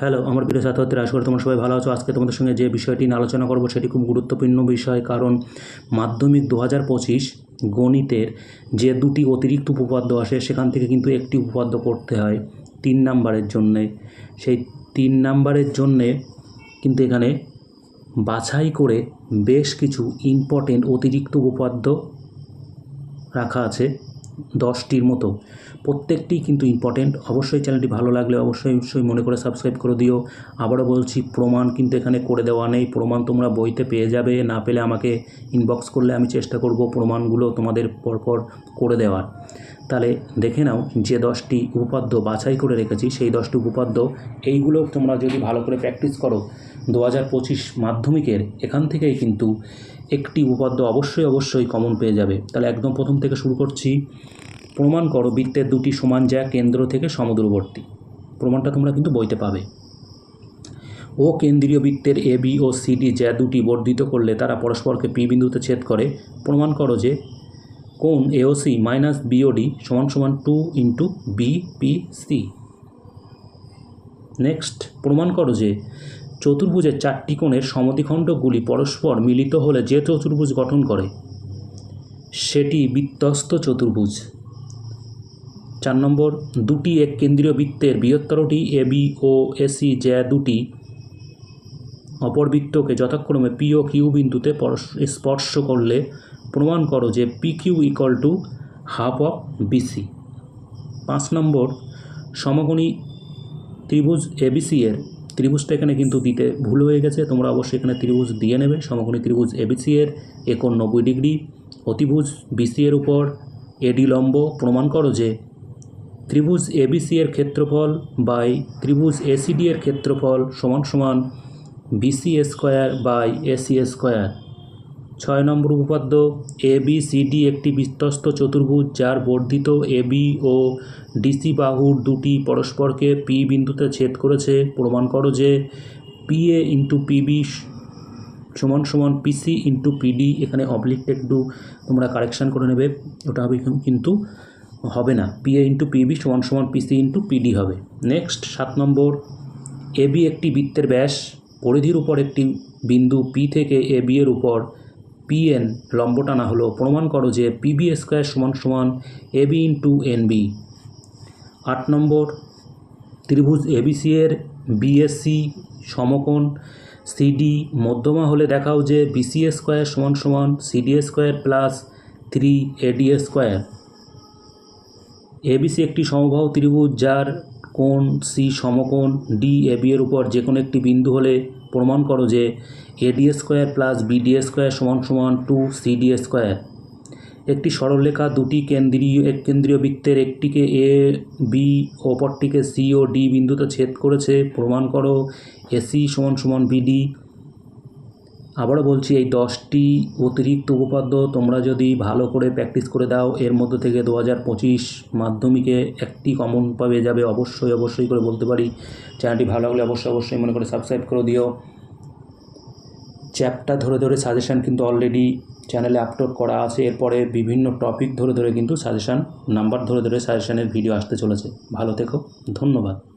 Hello, আমার প্রিয় ছাত্রছাত্রীরা, আশা করি তোমরা সবাই ভালো আছো। আজকে তোমাদের সঙ্গে যে বিষয়টি নিয়ে আলোচনা করব সেটি খুব গুরুত্বপূর্ণ বিষয়, কারণ মাধ্যমিক দু হাজার পঁচিশ গণিতের যে দুটি অতিরিক্ত উপপাদ্য আসে, সেখান থেকে কিন্তু একটি উপপাদ্য করতে হয় তিন নাম্বারের জন্যে। সেই তিন নাম্বারের জন্যে কিন্তু এখানে বাছাই করে বেশ কিছু ইম্পর্টেন্ট অতিরিক্ত উপপাদ্য রাখা আছে। দশটির মতো। প্রত্যেকটি কিন্তু ইম্পর্টেন্ট অবশ্যই চ্যানেলটি ভালো লাগলে অবশ্যই অবশ্যই মনে করে সাবস্ক্রাইব করে দিও। আবারও বলছি, প্রমাণ কিন্তু এখানে করে দেওয়া নেই। প্রমাণ তোমরা বইতে পেয়ে যাবে। না পেলে আমাকে ইনবক্স করলে আমি চেষ্টা করব প্রমাণগুলো তোমাদের পরপর করে দেওয়ার। তাহলে দেখে নাও যে দশটি উপপাদ্য বাছাই করে রেখেছি, সেই দশটি উপপাদ্য, এইগুলো তোমরা যদি ভালো করে প্র্যাকটিস করো দু হাজার পঁচিশ মাধ্যমিকের এখান থেকেই কিন্তু একটি উপপাদ্য অবশ্যই অবশ্যই কমন পেয়ে যাবে। তাহলে একদম প্রথম থেকে শুরু করছি। প্রমাণ করো, বৃত্তের দুটি সমান যা কেন্দ্র থেকে সমদূরবর্তী। প্রমাণটা তোমরা কিন্তু বইতে পাবে। ও কেন্দ্রীয় বৃত্তের এ বি ও সি ডি যা দুটি বর্ধিত করলে তারা পরস্পরকে পি বিন্দুতে ছেদ করে। প্রমাণ করো যে কোণ এওসি মাইনাস বিওডি সমান সমান two into B P C next প্রমাণ করো যে চতুর্ভুজের চারটি কোণের সমদ্বিখণ্ডগুলি পরস্পর মিলিত হলে যে চতুর্ভুজ গঠন করে, সেটি বৃত্তস্ত চতুর্ভুজ। চার নম্বর, দুটি এক কেন্দ্রীয় বৃত্তের বৃহত্তরটি এ বি ও এসি যা দুটি অপর বৃত্তকে যথাক্রমে পি ও কিউ বিন্দুতে স্পর্শ করলে প্রমাণ করো যে P Q equal to half of BC পাঁচ নম্বর, সমকোণী ত্রিভুজ এবিসি এর ত্রিভুজটা এখানে কিন্তু দিতে ভুল হয়ে গেছে। তোমরা অবশ্যই এখানে ত্রিভুজ দিয়ে নেবে। সমকোণী ত্রিভুজ এবিসি এর একানব্বই ডিগ্রি। অতিভুজ বিসি এর উপর। এডি লম্ব। প্রমাণ করো যে ত্রিভুজ এবিসি এর ক্ষেত্রফল বাই ত্রিভুজ এসিডি এর ক্ষেত্রফল সমান সমান BC square by AC square ছয় নম্বর উপপাদ্য এ বি সি ডি একটি বিস্তস্ত চতুর্ভুজ যার বর্ধিত এ বি ও ডিসি বাহুর দুটি পরস্পরকে পি বিন্দুতে ছেদ করেছে। প্রমাণ করো যে পি এ ইন্টু পিবি সমান সমান পিসি ইন্টু পিডি এখানে অবলিকটা একটু তোমরা কারেকশান করে নেবে, ওটা হবে কিন্তু হবে না। পি এ ইন্টু পিবি সমান সমান পিসি ইন্টু পিডি হবে। নেক্সট সাত নম্বর এ বি একটি বৃত্তের ব্যাস, পরিধির উপর একটি বিন্দু পি থেকে এ বি এর উপর পি এন লম্ব টানা হলো প্রমাণ করো যে পিবি স্কোয়ার সমান সমান A B into N B আট নম্বর, ত্রিভুজ এবিসি এর বিএসসি সমকোণ। সিডি মধ্যমা হলে দেখাও যে বিসি স্কোয়ার সমান সমান CD square plus three AD square ABC একটি সমবাহু ত্রিভুজ যার কোণ, সি সমকোণ ডি এ বি এর উপর যে কোনো একটি বিন্দু হলে প্রমাণ করো যে A D square plus B D square সমান সমান টু সি ডি স্কোয়ার একটি সরলরেখা দুটি কেন্দ্রীয়, এক কেন্দ্রীয় বৃত্তের, একটিকে এ বি অপরটিকে সি ও ডি বিন্দুতে ছেদ করেছে। প্রমাণ করো এসি সমান সমান বিডি আবারও বলছি, এই দশটি অতিরিক্ত উপপাদ্য তোমরা যদি ভালো করে প্র্যাকটিস করে দাও, এর মধ্যে থেকে দু হাজার পঁচিশ মাধ্যমিকে একটি কমন পাবে, যাবে অবশ্যই অবশ্যই করে বলতে পারি। চ্যানেলটি ভালো লাগলে অবশ্যই অবশ্যই মনে করে সাবস্ক্রাইব করে দিও। চ্যাপ্টার ধরে ধরে সাজেশান কিন্তু অলরেডি চ্যানেলে আপলোড করা আছে, এরপরে বিভিন্ন টপিক ধরে ধরে কিন্তু সাজেশান নাম্বার ধরে ধরে সাজেশানের ভিডিও আসতে চলেছে। ভালো থেকো, ধন্যবাদ।